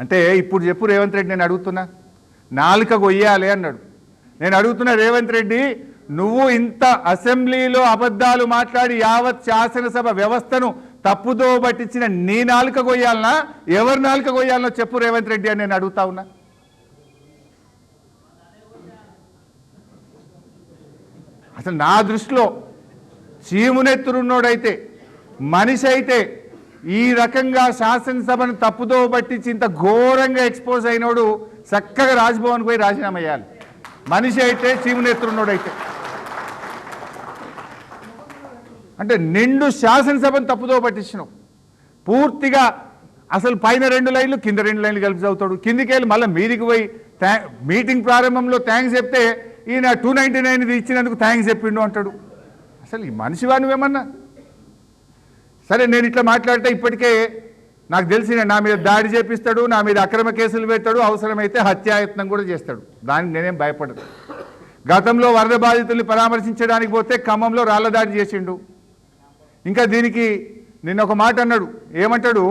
అంటే ఇప్పుడు చెప్పు రేవంత్ రెడ్డి నేను అడుగుతున్నా. నాలుక కొయ్యాలి అన్నాడు. నేను అడుగుతున్నా రేవంత్ రెడ్డి నువ్వు ఇంత అసెంబ్లీలో అబద్ధాలు మాట్లాడి యావత్ శాసనసభ వ్యవస్థను తప్పుదో పట్టించిన నీ నాలుక కొయ్యాలనా ఎవరి నాలుక కొయ్యాలనో చెప్పు రేవంత్ రెడ్డి అని నేను అడుగుతా ఉన్నా. అసలు నా దృష్టిలో చీమునెత్తురున్నోడైతే మనిషి అయితే ఈ రకంగా శాసనసభను తప్పుతో పట్టించి ఇంత ఘోరంగా ఎక్స్పోజ్ అయినోడు చక్కగా రాజ్భవన్కి పోయి రాజీనామా చేయాలి. మనిషి అయితే చీమునెత్తురున్నోడైతే అంటే నిండు శాసనసభను తప్పుతో పట్టించినావు పూర్తిగా అసలు పైన రెండు లైన్లు కింద రెండు లైన్లు కలిపి చదువుతాడు. కిందికి వెళ్ళి మళ్ళీ మీదికి పోయి మీటింగ్ ప్రారంభంలో థ్యాంక్స్ చెప్తే ఈయన టూ నైంటీ నైన్ ఇచ్చినందుకు థ్యాంక్స్ చెప్పిండు అంటాడు. అసలు ఈ మనిషివా నువ్వేమన్నా? సరే నేను ఇట్లా మాట్లాడితే ఇప్పటికే నాకు తెలిసిన నా మీద దాడి చేపిస్తాడు నా మీద అక్రమ కేసులు పెడతాడు అవసరమైతే హత్యాయత్నం కూడా చేస్తాడు. దానికి నేనేం భయపడదు గతంలో వరద బాధితుల్ని పరామర్శించడానికి పోతే ఖమ్మంలో రాళ్ళ దాడి చేసిండు. ఇంకా దీనికి నిన్న ఒక మాట అన్నాడు. ఏమంటాడు?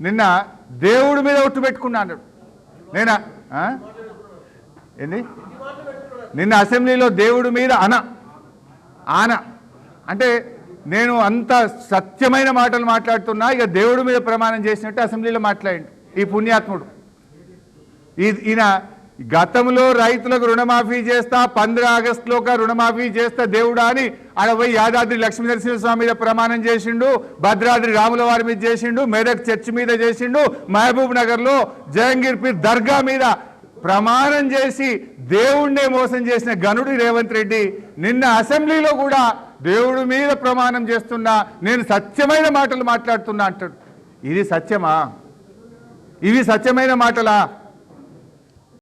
నిన్న దేవుడి మీద ఒట్టు పెట్టుకున్నా అన్నాడు. నేనా? ఏంది? నిన్న అసెంబ్లీలో దేవుడి మీద అన. ఆన. అంటే నేను అంత సత్యమైన మాటలు మాట్లాడుతున్నా ఇక దేవుడి మీద ప్రమాణం చేసినట్టు అసెంబ్లీలో మాట్లాడండి ఈ పుణ్యాత్ముడు. ఈయన గతంలో రైతులకు రుణమాఫీ చేస్తా పంద్ర ఆగస్టులోగా రుణమాఫీ చేస్తా దేవుడా అని అడవై యాదాద్రి లక్ష్మీనరసింహ స్వామి మీద ప్రమాణం చేసిండు భద్రాద్రి రాముల వారి మీద చేసిండు మెదక్ చర్చ్ మీద చేసిండు మహబూబ్ నగర్లో జహంగీర్ పీర్ దర్గా మీద ప్రమాణం చేసి దేవుణ్ణే మోసం చేసిన గనుడు రేవంత్ రెడ్డి. నిన్న అసెంబ్లీలో కూడా దేవుడి మీద ప్రమాణం చేస్తున్నా నేను సత్యమైన మాటలు మాట్లాడుతున్నా అంటాడు. ఇది సత్యమా? ఇవి సత్యమైన మాటలా?